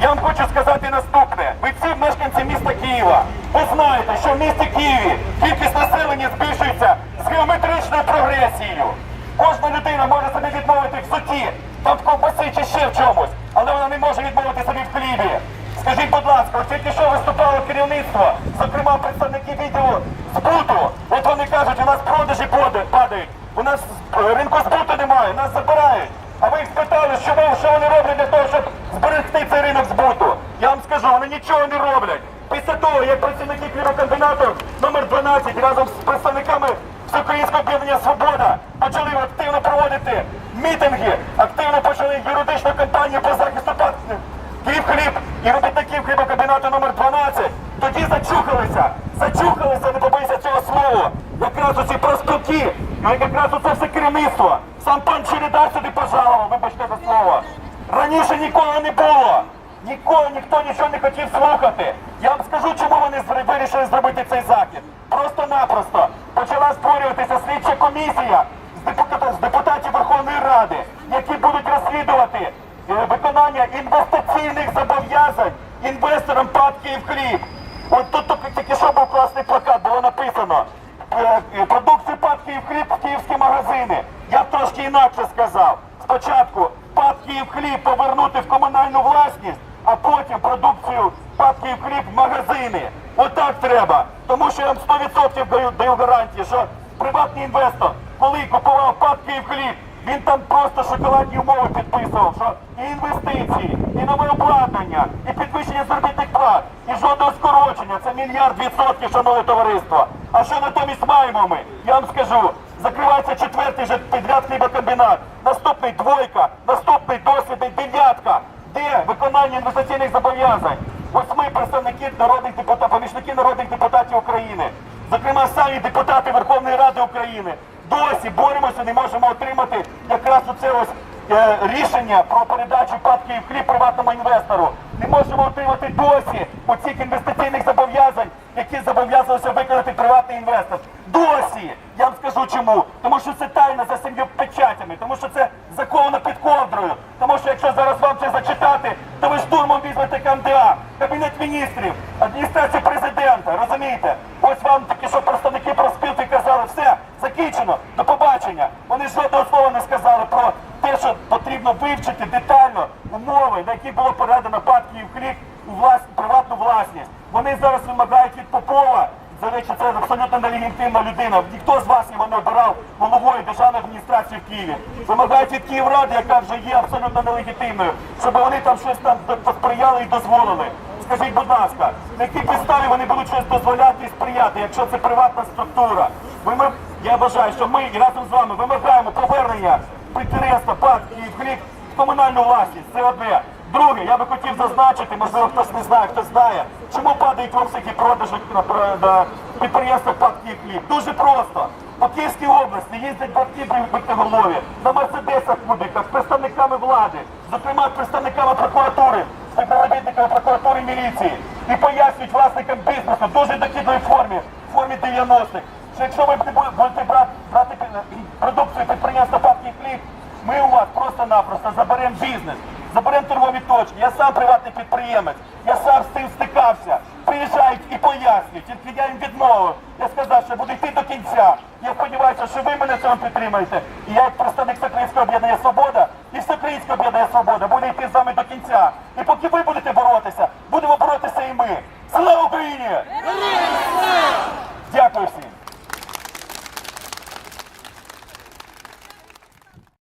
я вам хочу сказати наступне. Ви всі мешканці міста Києва. Ви знаєте, що в місті Києві кількість населення збільшується з геометричною прогресією. Кожна людина може собі відмовити в суті, там в ковбасі чи ще в чомусь, але вона не може відмовити собі в хлібі. Скажіть, будь ласка, от тільки що виступало керівництво, зокрема представники відділу збуту. От вони кажуть, у нас продажі падають, у нас ринку збуту немає, нас забирають. А ви їх спитали, що, що вони роблять для того, щоб зберегти цей ринок. Скажу, вони нічого не роблять. Після того, як працівники хлібокомбінату номер 12 разом з представниками Всеукраїнського об'єднання Свобода почали активно проводити мітинги, активно почали юридичну кампанію по захисту пац- Київхліб і робітників хлібокомбінату номер 12 тоді зачухалися, зачухалися, не побоюся цього слова. Якраз оці профспілки, а якраз оце все керівництво. Сам пан Чередар сюди пожалував, вибачте за слово. Раніше ніколи не було. Ніколи ніхто нічого не хотів слухати. Я вам скажу, чому вони вирішили зробити цей захід. Просто-напросто почала створюватися слідча комісія з депутатів, Верховної Ради, які будуть розслідувати е, виконання інвестиційних зобов'язань інвесторам ПАД «Київхліб». От тут тільки- що був класний плакат, було написано е, е, продукцію ПАД «Київхліб» в київські магазини. Я трошки інакше сказав. Спочатку ПАД «Київхліб» повернути в комунальну власність, а потім продукцію ПАД «Київхліб» в магазини. Отак треба. Тому що я вам 100% даю, даю гарантії, що приватний інвестор, коли купував ПАД «Київхліб», він там просто шоколадні умови підписував, що і інвестиції, і нове обладнання, і підвищення заробітних плат, і жодного скорочення. Це мільярд відсотків, шановне товариство. А що натомість маємо ми? Я вам скажу, закривається четвертий вже підряд хлібокомбінат, наступний двойка, наступний досвідний дев'ятка. Де виконання інвестиційних зобов'язань? Ось ми, представники народних депутатів, помічники народних депутатів України, зокрема самі депутати Верховної Ради України, досі боремося, не можемо отримати якраз оце ось е, рішення про передачу падків хліб приватному інвестору. Не можемо отримати досі оцих інвестиційних зобов'язань, які зобов'язувався виконати приватний інвестор. Досі! Я вам скажу чому. Тому що це тайна за сім'ю печатями, тому що це законно під ковдрою. Тому що якщо зараз вам це зачитати, то візьмете КМДА, Кабінет міністрів, адміністрацію президента. Розумієте? Ось вам такі, що представники проспілки казали, все, закінчено, до побачення. Вони жодного слова не сказали про те, що потрібно вивчити детально умови, на які було передано ПАД Київхліб у власні, приватну власність. Вони зараз вимагають від Попова. До речі, це абсолютно нелегітимна людина. Ніхто з вас його не обирав головою державної адміністрації в Києві. Вимагають від Київради, яка вже є абсолютно нелегітимною, щоб вони там щось там посприяли і дозволили. Скажіть, будь ласка, на якій підставі вони будуть щось дозволяти і сприяти, якщо це приватна структура? Ми, ми, я вважаю, що ми і разом з вами вимагаємо повернення підприємства ПАД Київхліб в комунальну власність. Це одне. Друге, я би хотів зазначити, можливо, хтось не знає, хтось знає, чому падають обсяги продажу на, про- на підприємствах ПАД Київхліб. Дуже просто. По Київській області їздять батьки голові на мерседесах кубиках з представниками влади, зокрема з представниками прокуратури, співробітниками прокуратури міліції і пояснюють власникам бізнесу дуже докідної формі, в формі 90-х, що якщо ви будете брати, брати продукцію підприємства ПАД Київхліб, ми у вас просто-напросто заберемо бізнес, заберемо торгові точки. Я сам приватний підприємець, я сам з цим стикався. Приїжджають і пояснюють, тільки я їм відмовив. Я сказав, що буду йти до кінця. Я сподіваюся, що ви мене в цьому підтримаєте. І я як представник Всеукраїнського об'єднання Свобода і Всеукраїнського об'єднання Свобода буде йти з вами до кінця. І поки ви будете боротися,